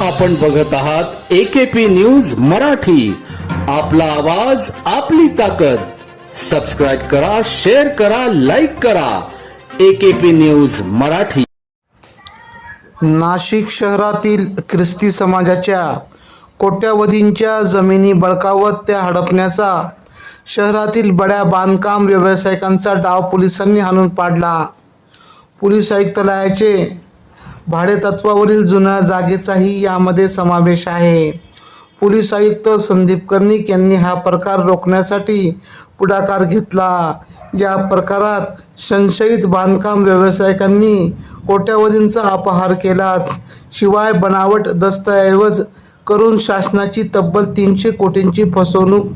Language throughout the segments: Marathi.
आपण बघत आहात एकेपी न्यूज मराठी. आपला आवाज आपली ताकद. सबस्क्राईब करा शेअर करा लाईक करा. AKP news Marathi. नाशिक शहरातील ख्रिस्ती समाजाच्या कोट्यावधींच्या जमिनी बळकावत त्या हडपण्याचा शहरातील बड्या बांधकाम व्यावसायिकांचा डाव पोलिसांनी हाणून पाडला. पोलीस आयुक्तालयाचे भाडेतत्वावरील जुन्या जागेचाही यामध्ये समावेश आहे. पोलीस आयुक्त संदीप कर्णिक यांनी हा प्रकार रोखण्यासाठी पुढाकार घेतला. या प्रकारात संशयित बांधकाम व्यावसायिकांनी कोट्यावधींचा अपहार केलाच. शिवाय बनावट दस्तऐवज करून शासनाची तब्बल तीनशे कोटींची फसवणूक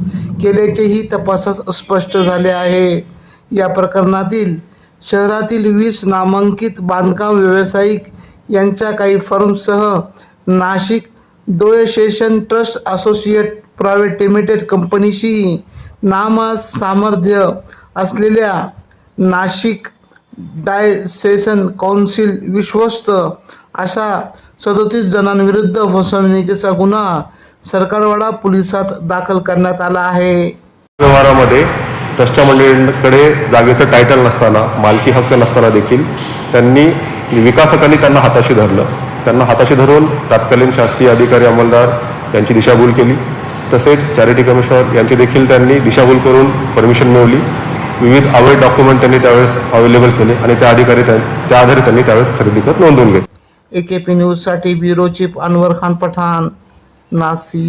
केल्याचेही तपासात स्पष्ट झाले आहे. या प्रकरणातील शहरातील वीस नामांकित बांधकाम व्यावसायिक यांच्या काही फर्मसह नाशिक डोएशेशन ट्रस्ट असोसिएट प्रायव्हेट लिमिटेड कंपनीशी नाम सामर्थ्य असलेल्या नाशिक डायसेशन कौन्सिल विश्वस्त अशा सदोतीस जणांविरुद्ध फसवणुकीचा गुन्हा सरकारवाडा पोलिसात दाखल करण्यात आला आहे. व्यवहारामध्ये ट्रस्टच्या मंडळींकडे जागेचं टायटल नसताना मालकी हक्क नसताना देखील त्यांनी विकासकांनी त्यांना हाताशी धरलं. त्यांना हाताशी धरून तत्कालीन शासकीय अधिकारी अंमलदार यांची दिशाभूल केली. तसेच चॅरिटी कमिशनर यांची देखील त्यांनी दिशाभूल करून परमिशन मिळवली. विविध अवैध डॉक्युमेंट त्यांनी त्यावेळेस अवेलेबल केले आणि त्या अधिकारी त्या त्या आधारे त्यांनी त्यावेळेस खरेदी करत नोंदवून घेतली. ए के पी न्यूजसाठी ब्युरो चीफ अनवर खान पठाण नाशिक